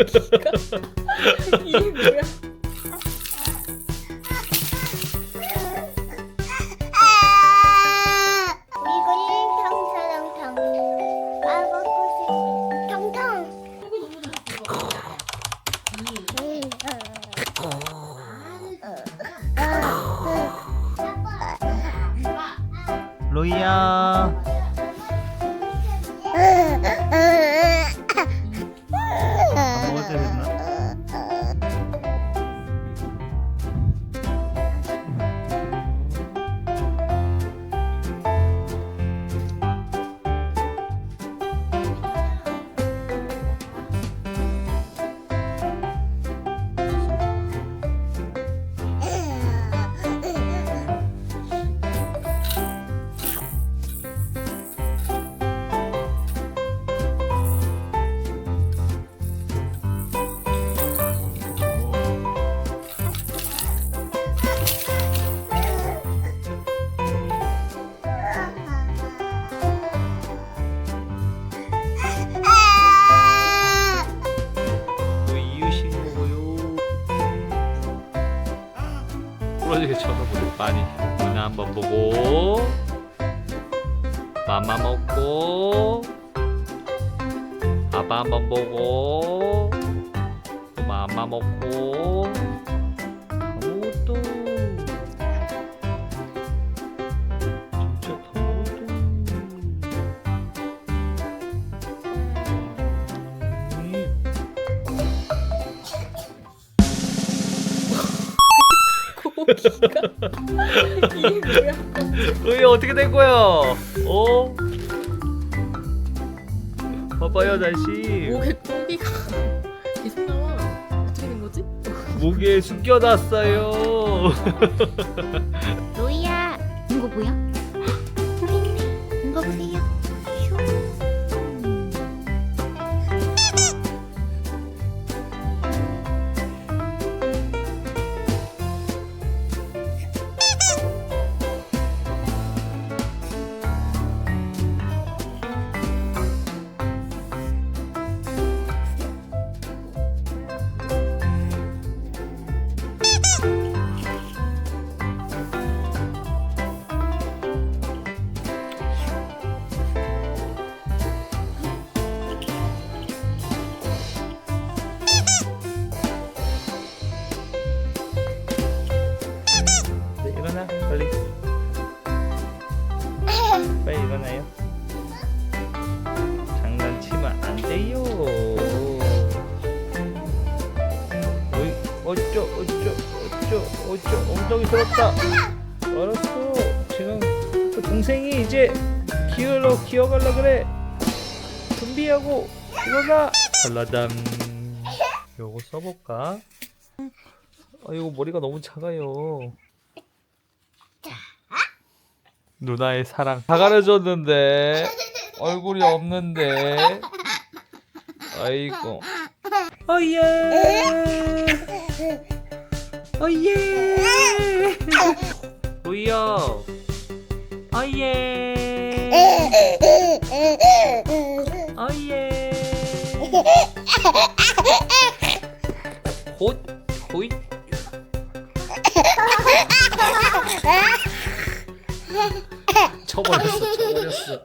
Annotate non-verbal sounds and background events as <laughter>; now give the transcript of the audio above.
이게 뭐야? 로이야 しる。 부러지게 쳐다보고 많이 누나 한번 보고 맘마 먹고 아빠 한번 보고 또 맘마 먹고 이게 뭐야? 로이 어떻게 된 거야? 어? 봐봐요 다시 목에 고기가 계속 나와. 어떻게 된 거지? 목에 숨겨놨어요 <laughs> 로이야 이거 뭐야? 어쩌 어쩌 어쩌 어쩌 엉덩이 들었다. 알았어. 지금 그 동생이 이제 기어러 기어갈라 그래. 준비하고 일어나. 발라담 요거 써볼까? 아 이거 머리가 너무 작아요. 누나의 사랑 다 가려줬는데 얼굴이 없는데. 아이고. 어예 어예. 로이야 어예. 어예. 곧 호잇 <laughs> 쳐버렸어 쳐버렸어